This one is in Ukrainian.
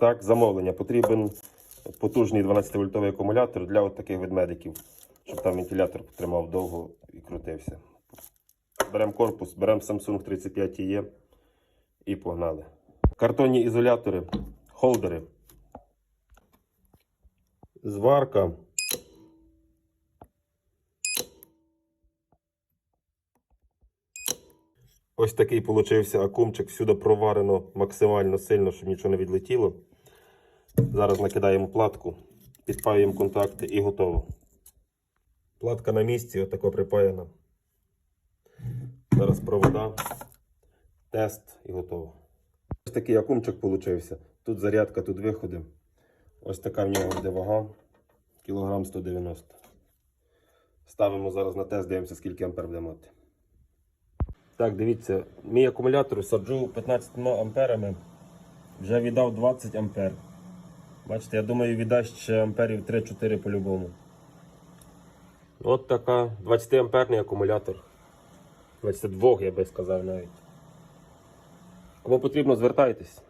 Так, замовлення. Потрібен потужний 12-вольтовий акумулятор для от таких ведмедиків, щоб там вентилятор тримав довго і крутився. Беремо корпус, беремо Samsung 35E і погнали. Картонні ізолятори, холдери, зварка. Ось такий получився акумчик. Всюди проварено максимально сильно, щоб нічого не відлетіло. Зараз накидаємо платку, підпаюємо контакти і готово. Платка на місці, отако припаяна. Зараз провода, тест і готово. Ось такий акумчик получився. Тут зарядка, тут виходи. Ось така в нього буде вага. Кілограм 190. Ставимо зараз на тест, дивимося, скільки ампер буде мати. Так, дивіться, мій акумулятор саджу 15 амперами. Вже віддав 20 ампер. Бачите, я думаю, віддасть ще амперів 3-4 по-любому. От така 20 амперний акумулятор. 22 я би сказав навіть. Кому потрібно, звертайтесь.